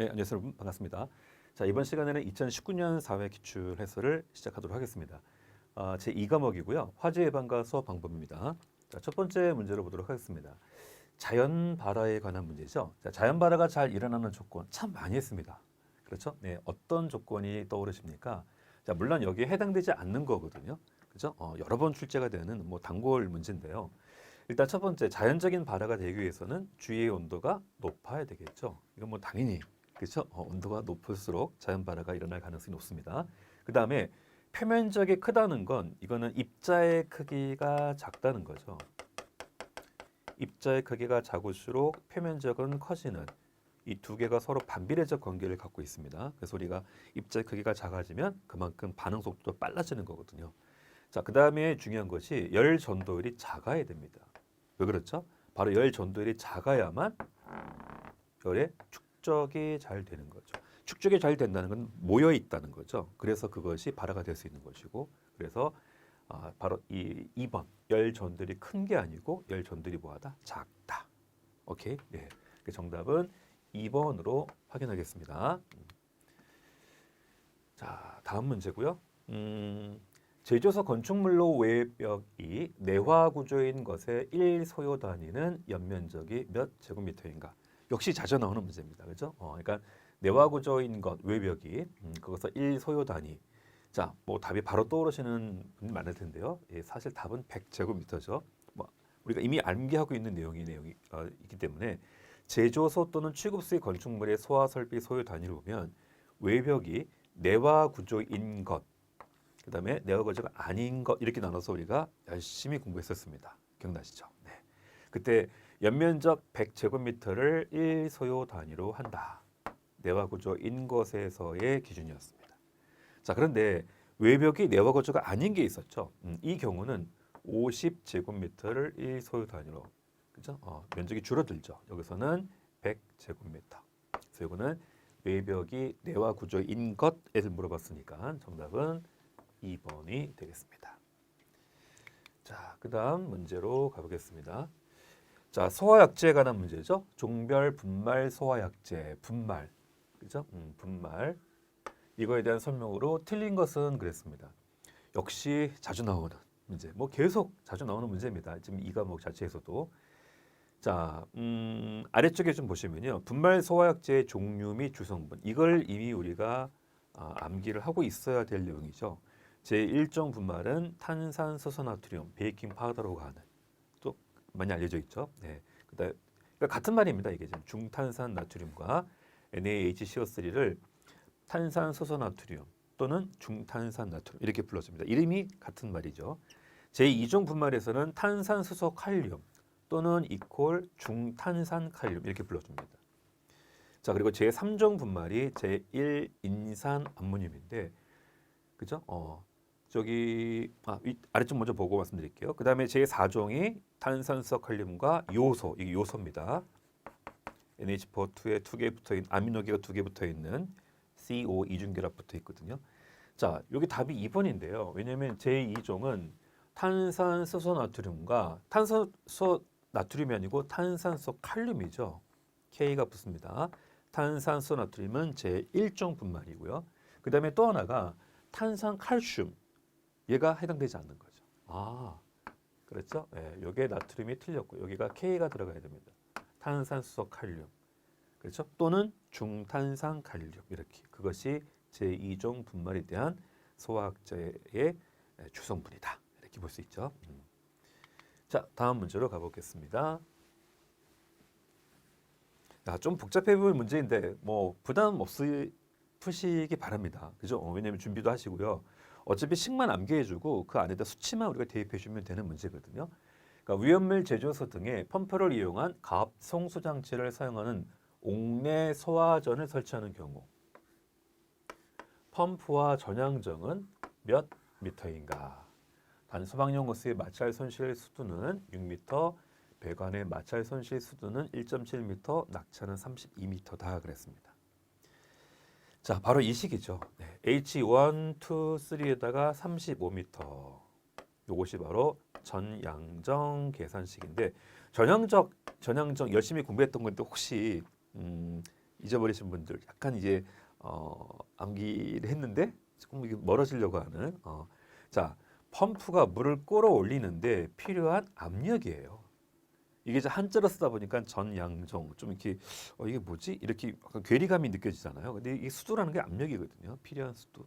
네, 안녕하세요 여러분 반갑습니다. 자 이번 시간에는 2019년 사회 기출 해설을 시작하도록 하겠습니다. 아, 제 2과목이고요. 화재 예방과 수업 방법입니다. 자, 첫 번째 문제로 보도록 하겠습니다. 자연 발화에 관한 문제죠. 자, 자연 발화가 잘 일어나는 조건 참 많이 했습니다. 그렇죠? 네, 어떤 조건이 떠오르십니까? 자, 물론 여기에 해당되지 않는 거거든요. 그죠? 어, 여러 번 출제가 되는 뭐 단골 문제인데요. 일단 첫 번째 자연적인 발화가 되기 위해서는 주위의 온도가 높아야 되겠죠. 이건 뭐 당연히 그렇죠. 어, 온도가 높을수록 자연 발화가 일어날 가능성이 높습니다. 그 다음에 표면적이 크다는 건 이거는 입자의 크기가 작다는 거죠. 입자의 크기가 작을수록 표면적은 커지는 이 두 개가 서로 반비례적 관계를 갖고 있습니다. 그래서 우리가 입자의 크기가 작아지면 그만큼 반응 속도도 빨라지는 거거든요. 자, 그 다음에 중요한 것이 열 전도율이 작아야 됩니다. 왜 그렇죠? 바로 열 전도율이 작아야만 열의 축 적이 잘 되는 거죠. 축적이 잘 된다는 건 모여 있다는 거죠. 그래서 그것이 발화가 될 수 있는 것이고, 그래서 아, 바로 이 2번 열 전들이 큰 게 아니고 열 전들이 뭐하다 작다. 오케이. 네. 그 정답은 2번으로 확인하겠습니다. 음. 자, 다음 문제고요. 음, 제조소 건축물로 외벽이 내화 구조인 것의 1 소요 단위는 연면적이 몇 제곱미터인가? 역시 자주 나오는 문제입니다. 그렇죠? 어, 그러니까 내화 구조인 것 외벽이 음, 그것을 1 소요 단위. 자, 뭐 답이 바로 떠오르시는 분이 많을 텐데요. 예, 사실 답은 100제곱미터죠. 뭐 우리가 이미 암기하고 있는 내용이 내용이 어, 있기 때문에 제조소 또는 취급수의 건축물의 소화 설비 소요 단위를 보면 외벽이 내화 구조인 것, 그다음에 내화 구조가 아닌 것 이렇게 나눠서 우리가 열심히 공부했었습니다. 기억나시죠? 네. 그때 연면적 100제곱미터를 1 소요 단위로 한다. 내화 구조 인 것에서의 기준이었습니다. 자, 그런데 외벽이 내화 구조가 아닌 게 있었죠. 음, 이 경우는 50제곱미터를 1 소요 단위로 그죠? 어, 면적이 줄어들죠. 여기서는 100제곱미터. 그래서 이거는 외벽이 내화 구조인 것에서 물어봤으니까 정답은 2번이 되겠습니다. 자, 그 다음 문제로 가보겠습니다. 자, 소화약제에 관한 문제죠. 종별 분말 소화약제, 분말. 그죠? 음, 분말. 이거에 대한 설명으로 틀린 것은 그랬습니다. 역시 자주 나오는 문제. 뭐 계속 자주 나오는 문제입니다. 지금 이 과목 자체에서도. 자, 음, 아래쪽에 좀 보시면요. 분말 소화약제의 종류 및 주성분. 이걸 이미 우리가 아, 암기를 하고 있어야 될 내용이죠. 제1종 분말은 탄산수소나트륨, 베이킹 파우더로 가는 또 많이 알려져 있죠. 네. 그다음 그러니까 같은 말입니다. 이게 지금 중탄산 나트륨과 NaHCO3를 탄산수소나트륨 또는 중탄산 나트륨 이렇게 불러줍니다. 이름이 같은 말이죠. 제2종 분말에서는 탄산수소 칼륨 또는 이콜 중탄산 칼륨 이렇게 불러줍니다. 자 그리고 제3종 분말이 제1 인산 암모늄인데 그죠? 어 저기 아, 위, 아래쪽 먼저 보고 말씀드릴게요. 그 다음에 제4종이 탄산수 칼륨과 요소 이게 요소입니다. NH4-2에 두 개 붙어 있는 아미노기가 두 개 붙어 있는 CO 이중결합 붙어 있거든요. 자, 여기 답이 2번인데요. 왜냐하면 제2종은 탄산수소 나트륨과 탄산수 나트륨이 아니고 탄산수 칼륨이죠. K가 붙습니다. 탄산수 나트륨은 제1종 분말이고요. 그 다음에 또 하나가 탄산 칼슘. 얘가 해당되지 않는 거죠. 아, 그렇죠? 예, 여기에 나트륨이 틀렸고 여기가 K가 들어가야 됩니다. 탄산수소 칼륨. 그렇죠? 또는 중탄산 칼륨 이렇게 그것이 제2종 분말에 대한 소화학제의 주성분이다 이렇게 볼 수 있죠. 음. 자 다음 문제로 가보겠습니다. 야, 좀 복잡해 보이는 문제인데 뭐 부담 없이 푸시기 바랍니다. 그죠? 어, 왜냐하면 준비도 하시고요. 어차피 식만 암기해주고 그 안에다 수치만 우리가 대입해주면 되는 문제거든요. 그러니까 위험물 제조소 등의 펌프를 이용한 가압 송수 장치를 사용하는 옥내 소화전을 설치하는 경우 펌프와 전향정은 몇 미터인가? 단 소방용 호스의 마찰 손실 수두는 6m, 배관의 마찰 손실 수두는 1.7m, 낙차는 32m다 그랬습니다. 자, 바로 이 식이죠. 네, H1, 2, 3에다가 35m. 요것이 바로 전양정 계산식인데 전향적 전향정 열심히 공부했던 건데 혹시 음, 잊어버리신 분들 약간 이제 어, 암기를 했는데 조금 멀어지려고 하는 어. 자 펌프가 물을 끌어올리는데 필요한 압력이에요. 이게 이제 한자로 쓰다 보니까 전양정 좀 이렇게 어 이게 뭐지 이렇게 약간 괴리감이 느껴지잖아요. 근데 이 수도라는 게 압력이거든요. 필요한 수도.